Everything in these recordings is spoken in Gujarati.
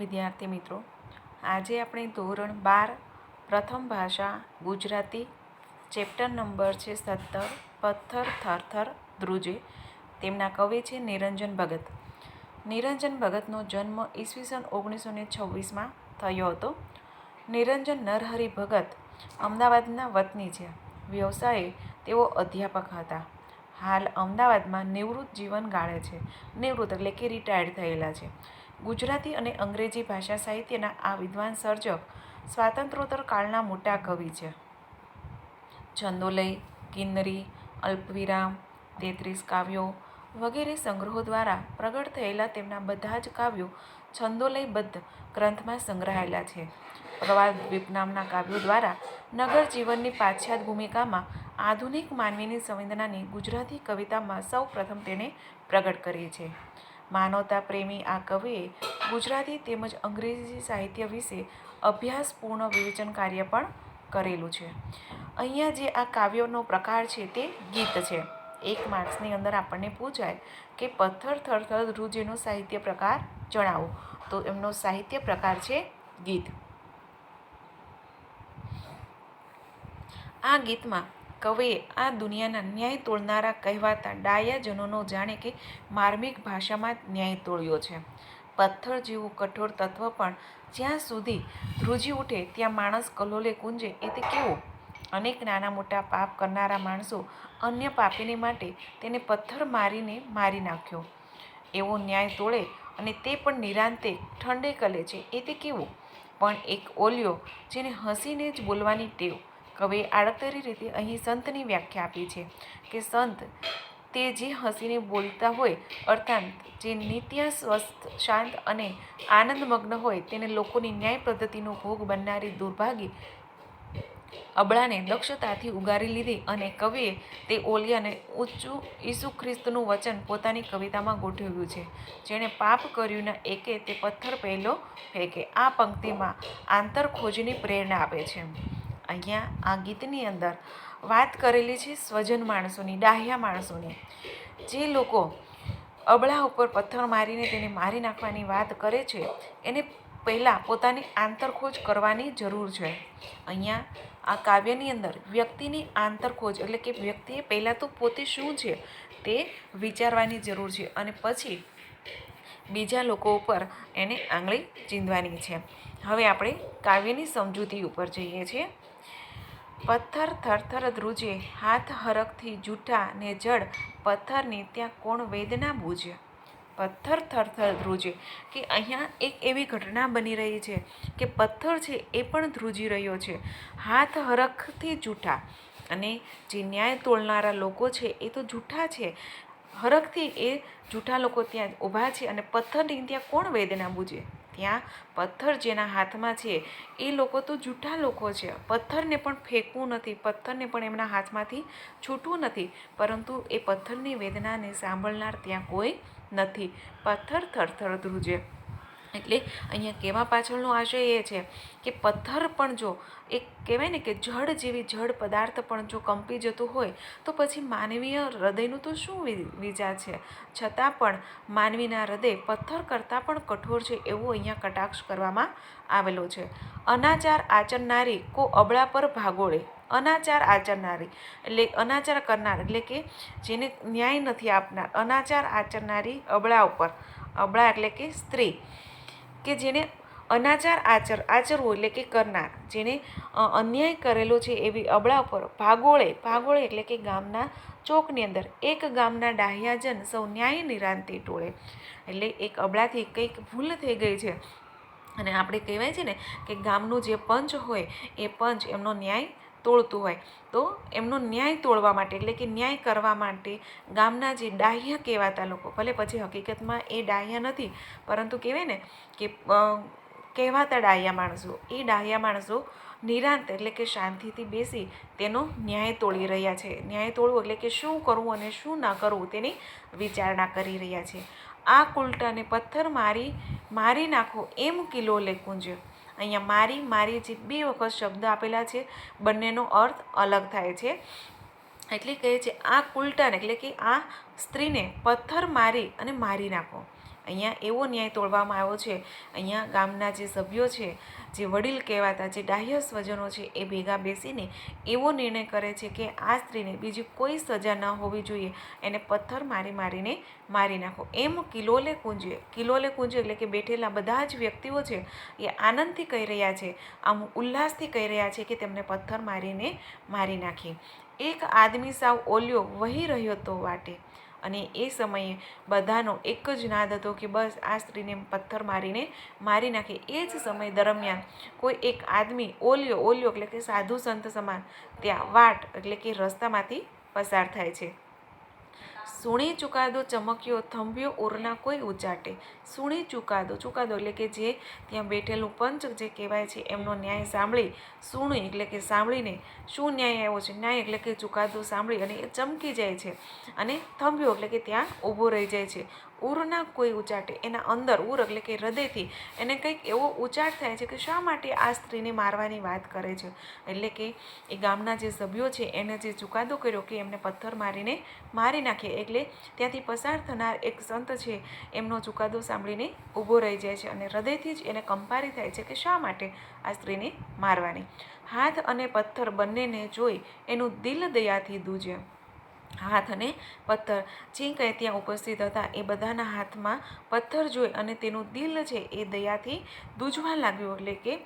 વિદ્યાર્થી મિત્રો, આજે આપણે ધોરણ બાર, પ્રથમ ભાષા, ગુજરાતી, ચેપ્ટર નંબર છે સત્તર, પથ્થર, થરથર, ધ્રુજે, તેમના કવિ છે નિરંજન ભગત. નિરંજન ભગતનો જન્મ ઈસવીસન ઓગણીસો ને છવ્વીસમાં થયો હતો. નિરંજન નરહરિ ભગત અમદાવાદના વતની છે. વ્યવસાયે તેઓ અધ્યાપક હતા. હાલ અમદાવાદમાં નિવૃત્ત જીવન ગાળે છે. નિવૃત્ત એટલે કે રિટાયર્ડ થયેલા છે. ગુજરાતી અને અંગ્રેજી ભાષા સાહિત્યના આ વિદ્વાન સર્જક સ્વાતંત્રોત્તર કાળના મોટા કવિ છે. છંદોલય, કિન્નરી, અલ્પવિરામ, તેત્રીસ કાવ્યો વગેરે સંગ્રહો દ્વારા પ્રગટ થયેલા તેમના બધા જ કાવ્યો છંદોલયબદ્ધ ગ્રંથમાં સંગ્રહાયેલા છે. પ્રવાદ દ્વીપ નામના કાવ્યો દ્વારા નગર જીવનની પાછાત ભૂમિકામાં આધુનિક માનવીની સંવેદનાની ગુજરાતી કવિતામાં સૌ પ્રથમ તેણે પ્રગટ કરી છે. માનવતા, પ્રેમી આ કવિએ ગુજરાતી તેમજ અંગ્રેજી સાહિત્ય વિશે અભ્યાસપૂર્ણ વિવેચન કાર્ય પણ કરેલું છે. અહીંયા જે આ કાવ્યોનો પ્રકાર છે તે ગીત છે. એક માર્ક્સની અંદર આપણને પૂછાય કે પથ્થર, થરથર, ધ્રુજેનો સાહિત્ય પ્રકાર જણાવો. તો એમનો સાહિત્ય પ્રકાર છે ગીત. આ ગીતમાં કવિએ આ દુનિયાના ન્યાય તોડનારા કહેવાતા ડાયાજનોનો જાણે કે માર્મિક ભાષામાં ન્યાય તોળ્યો છે. પથ્થર જેવું કઠોર તત્વ પણ જ્યાં સુધી ધ્રુજી ઉઠે ત્યાં માણસ કલોલે કુંજે એ તે કેવું? અનેક નાના મોટા પાપ કરનારા માણસો અન્ય પાપીને માટે તેને પથ્થર મારીને મારી નાખ્યો. એવો ન્યાય તોડે અને તે પણ નિરાંતે ઠંડે કલે છે, એ તે કેવું? પણ એક ઓલિયો જેને હસીને જ બોલવાની ટેવ કવિએ આડતરી રીતે અહીં સંતની વ્યાખ્યા આપી છે કે સંત તે જે હસીને બોલતા હોય, અર્થાત જે નિત્ય સ્વસ્થ, શાંત અને આનંદમગ્ન હોય, તેને લોકોની ન્યાય પદ્ધતિનો ભોગ બનનારી દુર્ભાગી અબળાને દક્ષતાથી ઉગારી લીધી અને કવિએ તે ઓલિયાને ઊંચું ઈસુ ખ્રિસ્તનું વચન પોતાની કવિતામાં ગોઠવ્યું છે, જેણે પાપ કર્યું ના એકે તે પથ્થર પહેલો ફેંકે. આ પંક્તિમાં આંતર ખોજની પ્રેરણા આપે છે. અહીંયા આ ગીતની અંદર વાત કરેલી છે સ્વજન માણસોની, ડાહ્યા માણસોની. જે લોકો અબળા ઉપર પથ્થર મારીને તેને મારી નાખવાની વાત કરે છે, એને પહેલાં પોતાની આંતરખોજ કરવાની જરૂર છે. અહીંયા આ કાવ્યની અંદર વ્યક્તિની આંતરખોજ એટલે કે વ્યક્તિએ પહેલાં તો પોતે શું છે તે વિચારવાની જરૂર છે અને પછી બીજા લોકો ઉપર એને આંગળી ચીંધવાની છે. હવે આપણે કાવ્યની સમજૂતી ઉપર જઈએ છીએ. પથ્થર થરથર ધ્રુજે, હાથ હરખથી જૂઠા ને જડ, પથ્થરની ત્યાં કોણ વેદના બૂજે પથ્થર થરથર ધ્રુજે, કે અહીંયા એક એવી ઘટના બની રહી છે કે પથ્થર છે એ પણ ધ્રુજી રહ્યો છે. હાથ હરખથી જૂઠા, અને જે ન્યાય તોલનારા લોકો છે એ તો જૂઠા છે. હરખથી એ જૂઠા લોકો ત્યાં ઊભા છે અને પથ્થરની ત્યાં કોણ વેદના બૂજે? ત્યાં પથ્થર જેના હાથમાં છે, એ લોકો તો જૂઠા લોકો છે. પથ્થરને પણ ફેંકવું નથી, પથ્થરને પણ એમના હાથમાંથી છૂટવું નથી, પરંતુ એ પથ્થરની વેદનાને સાંભળનાર ત્યાં કોઈ નથી. પથ્થર થરથર ધ્રુજે. એટલે અહીંયા કહેવા પાછળનો આશય એ છે કે પથ્થર પણ જો એક કહેવાય ને કે જળ જેવી જળ પદાર્થ પણ જો કંપી જતું હોય, તો પછી માનવીય હૃદયનું તો શું વિચાર છે? છતાં પણ માનવીના હૃદય પથ્થર કરતાં પણ કઠોર છે એવું અહીંયા કટાક્ષ કરવામાં આવેલો છે. અનાચાર આચરનારી કો અબળા પર ભાગોળે. અનાચાર આચરનારી. એટલે અનાચાર કરનાર, એટલે કે જેને ન્યાય નથી આપનાર. અનાચાર આચરનારી અબળા ઉપર. અબળા એટલે કે સ્ત્રી. કે જેને અનાચાર આચર, આચરવું એટલે કે કરનાર. જેને અન્યાય કરેલો છે એવી અબળા ઉપર ભાગોળે ભાગોળે એટલે કે ગામના ચોકની અંદર એક ગામના ડાહ્યાજન સૌ ન્યાય નિરાંતિ ટોળે. એટલે એક અબળાથી કંઈક ભૂલ થઈ ગઈ છે. અને આપણે કહેવાય છે ને કે ગામનું જે પંચ હોય, એ પંચ એમનો ન્યાય તોડતું હોય. તો એમનો ન્યાય તોડવા માટે, એટલે કે ન્યાય કરવા માટે ગામના જે ડાહ્ય કહેવાતા લોકો, ભલે પછી હકીકતમાં એ ડાહ્યા નથી, પરંતુ કહેવાય ને કે કહેવાતા ડાહ્યા માણસો, એ ડાહ્યા માણસો નિરાંત એટલે કે શાંતિથી બેસી તેનો ન્યાય તોડી રહ્યા છે. ન્યાય તોડવું એટલે કે શું કરવું અને શું ના કરવું તેની વિચારણા કરી રહ્યા છે. આ કુલટાને પથ્થર મારી મારી નાખો એમ કિલો લે કુંજ અહીંયા મારી મારી જે બે વખત શબ્દ આપેલા છે, બંનેનો અર્થ અલગ થાય છે. એટલે કહે છે, આ કુલટાને, એટલે કે આ સ્ત્રીને પથ્થર મારી અને મારી નાખો. અહીંયા એવો ન્યાય તોડવામાં આવ્યો છે. અહીંયા ગામના જે સભ્યો છે, જે વડીલ કહેવાતા, જે ડાહ્ય સ્વજનો છે, એ ભેગા બેસીને એવો નિર્ણય કરે છે કે આ સ્ત્રીને બીજી કોઈ સજા ન હોવી જોઈએ. એને પથ્થર મારી મારીને મારી નાખો. એમ કિલોલે કુંજે કિલોલે કુંજે એટલે કે બેઠેલા બધા જ વ્યક્તિઓ છે, એ આનંદથી કહી રહ્યા છે, આમ ઉલ્લાસથી કહી રહ્યા છે કે તેમને પથ્થર મારીને મારી નાખી. એક આદમી સાવ ઓલ્યો, વહી રહ્યો હતો વાટે. અને એ સમયે બધાનો એક જ નાદ હતો કે બસ આ સ્ત્રીને પથ્થર મારીને મારી નાખે. એ જ સમય દરમિયાન કોઈ એક આદમી ઓલ્યો ઓલ્યો એટલે કે સાધુ સંત સમાન ત્યાં વાટ એટલે કે રસ્તામાંથી પસાર થાય છે. સુણી ચુકાદો ચમક્યો, થંભ્યો ઓરના કોઈ ઉચાટે સુણી ચુકાદો ચુકાદો એટલે કે જે ત્યાં બેઠેલું પંચ જે કહેવાય છે એમનો ન્યાય સાંભળી. સુણી એટલે કે સાંભળીને. શું ન્યાય આવ્યો છે? ન્યાય એટલે કે ચુકાદો સાંભળી અને એ ચમકી જાય છે. અને થંભ્યો એટલે કે ત્યાં ઊભો રહી જાય છે. ઉરના કોઈ ઉચાટે, એના અંદર ઉર એટલે કે હૃદયથી એને કંઈક એવો ઉચાટ થાય છે કે શા માટે આ સ્ત્રીને મારવાની વાત કરે છે? એટલે કે એ ગામના જે સભ્યો છે, એને જે ચુકાદો કર્યો કે એમને પથ્થર મારીને મારી નાખે, એટલે ત્યાંથી પસાર થનાર એક સંત છે, એમનો ચુકાદો સાંભળીને ઊભો રહી જાય છે અને હૃદયથી જ એને કંપારી થાય છે કે શા માટે આ સ્ત્રીને મારવાની. હાથ અને પથ્થર બંનેને જોઈ એનું દિલ દયાથી દૂજે હાથ અને પથ્થર. જે કંઈ ત્યાં ઉપસ્થિત હતા. એ બધાના હાથમાં પથ્થર જોઈ અને તેનું દિલ છે એ દયાથી દૂજવા લાગ્યું. એટલે કે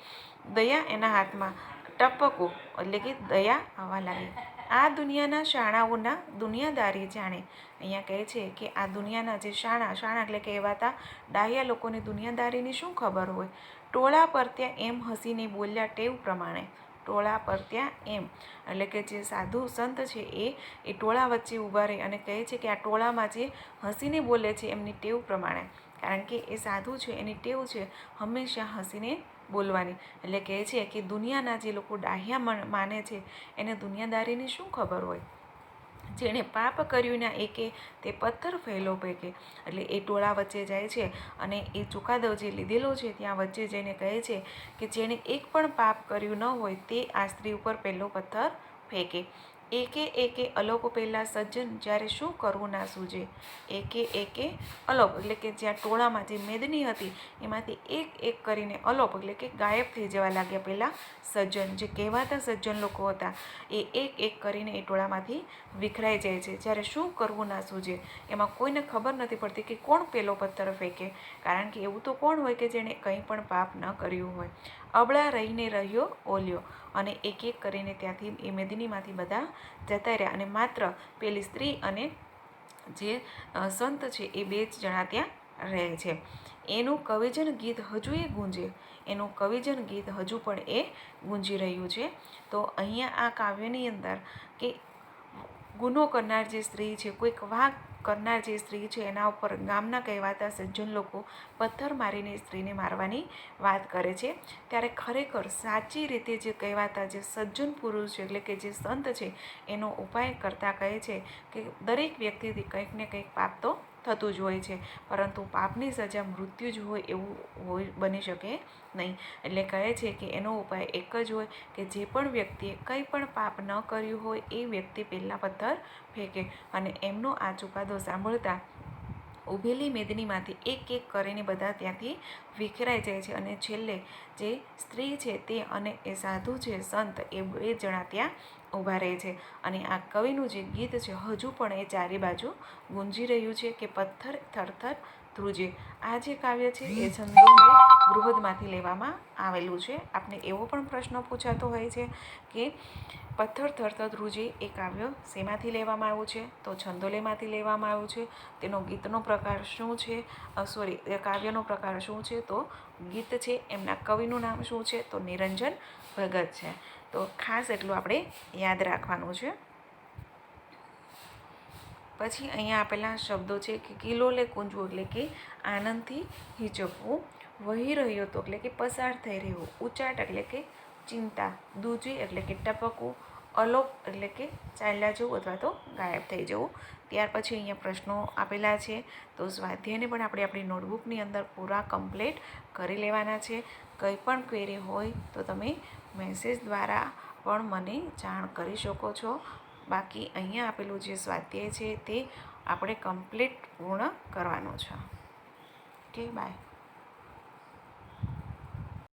દયા એના હાથમાં ટપકો. એટલે કે દયા આવવા લાગી. આ દુનિયાના શાણાઓના દુનિયાદારી જાણે. અહીંયા કહે છે કે આ દુનિયાના જે શાણા શાણા એટલે કહેવાતા ડાહ્યા લોકોની દુનિયાદારીની શું ખબર હોય? ટોળા પર ત્યાં એમ હસીને બોલ્યા ટેવ પ્રમાણે. ટોળા પર ત્યાં એમ. એટલે કે જે સાધુ સંત છે એ એ ટોળા વચ્ચે ઊભા રહે અને કહે છે કે આ ટોળામાં જે હસીને બોલે છે એમની ટેવ પ્રમાણે. કારણ કે એ સાધુ છે, એની ટેવ છે હંમેશા હસીને બોલવાની. એટલે કહે છે કે દુનિયાના જે લોકો ડાહ્યા માને છે, એને દુનિયાદારીની શું ખબર હોય? જેણે પાપ કર્યું ના એકે, તે પથ્થર ફેલો ફેંકે. એટલે એ ટોળા વચ્ચે જાય છે અને એ ચુકાદો જે લીધેલો છે ત્યાં વચ્ચે જઈને કહે છે કે જેણે એક પણ પાપ કર્યું ન હોય, તે આ સ્ત્રી ઉપર પહેલો પથ્થર ફેંકે. એકે એકે અલોપ પહેલાં સજ્જન, જ્યારે શું કરવું ના સૂજે? એકે એકે અલોપ, એટલે કે જ્યાં ટોળામાં જે મેદની હતી, એમાંથી એક એક કરીને અલોપ, એટલે કે ગાયબ થઈ જવા લાગ્યા પહેલાં સજ્જન. જે કહેવાતા સજ્જન લોકો હતા, એ એક એક કરીને એ ટોળામાંથી વિખરાઈ જાય છે. જ્યારે શું કરવું ના સૂજે? એમાં કોઈને ખબર નથી પડતી કે કોણ પેલો પથ્થર ફેંકે. કારણ કે એવું તો કોણ હોય કે જેણે કંઈ પણ પાપ ન કર્યું હોય. અબળા રહીને રહ્યો, ઓલ્યો. અને એક એક કરીને ત્યાંથી એ મેદિનીમાંથી બધા જતા રહ્યા. અને માત્ર પેલી સ્ત્રી અને જે સંત છે એ બે જ જણા ત્યાં રહે છે. એનું કવિજન ગીત હજુ એ ગુંજે. એનું કવિજન ગીત હજુ પણ એ ગુંજી રહ્યું છે. તો અહીંયા આ કાવ્યની અંદર કે ગુનો કરનાર જે સ્ત્રી છે, કોઈક વાઘ કરનાર જે સ્ત્રી છે, એના ઉપર ગામના કહેવાતા સજ્જન લોકો પથ્થર મારીને સ્ત્રીને મારવાની વાત કરે છે. ત્યારે ખરેખર સાચી રીતે જે કહેવાતા જે સજ્જન પુરુષ છે, એટલે કે જે સંત છે, એનો ઉપાય કરતાં કહે છે કે દરેક વ્યક્તિથી કંઈક ને કંઈક પાપ તો થતું જ હોય છે. પરંતુ પાપની સજા મૃત્યુ જ હોય એવું હોય, બની શકે નહીં. એટલે કહે છે કે એનો ઉપાય એક જ હોય કે જે પણ વ્યક્તિએ કંઈ પણ પાપ ન કર્યું હોય એ વ્યક્તિ પહેલાં પથ્થર ફેંકે અને એમનો આ ચુકાદો સાંભળતા ઊભેલી મેદનીમાંથી એક એક કરીને બધા ત્યાંથી વિખેરાઈ જાય છે અને છેલ્લે જે સ્ત્રી છે તે અને એ સાધુ છે, સંત, એ બે જણા ત્યાં ઊભા રહે છે. અને આ કવિનું જે ગીત છે, હજુ પણ એ ચારે બાજુ ગુંજી રહ્યું છે કે પથ્થર થરથર ધ્રુજે. આ જે કાવ્ય છે, એ છંદોમય બૃહદમાંથી લેવામાં આવેલું છે. આપને એવો પણ પ્રશ્ન પૂછાતો હોય છે કે પથ્થર થરથર ધ્રુજે એ કાવ્ય શેમાંથી લેવામાં આવ્યું છે? તો છંદોલેમાંથી લેવામાં આવ્યું છે. તેનો ગીતનો પ્રકાર શું છે? સોરી કાવ્યનો પ્રકાર શું છે? તો ગીત છે, એમના કવિનું નામ શું છે? તો નિરંજન ભગત છે. તો ખાસ એટલું આપણે યાદ રાખવાનું છે. પછી અહીંયા આપેલા શબ્દો છે કે કિલોલે કુંજવું એટલે કે આનંદથી હિચકવું. વહી રહ્યો હતો એટલે કે પસાર થઈ રહ્યું. ઉચાટ એટલે કે ચિંતા. દૂજી એટલે કે ટપકવું. અલોપ એટલે કે ચાલ્યા જવું અથવા તો ગાયબ થઈ જવું. ત્યાર પછી અહીંયા પ્રશ્નો આપેલા છે. તો સ્વાધ્યાયને પણ આપણે આપણી નોટબુકની અંદર પૂરા કમ્પ્લીટ કરી લેવાના છે. કંઈ પણ ક્વેરી હોય તો તમે મેસેજ દ્વારા પણ મને જાણ કરી શકો છો. બાકી અહીંયા આપેલું જે સ્વાધ્યાય છે તે આપણે કમ્પ્લીટ પૂર્ણ કરવાનું છે. Okay bye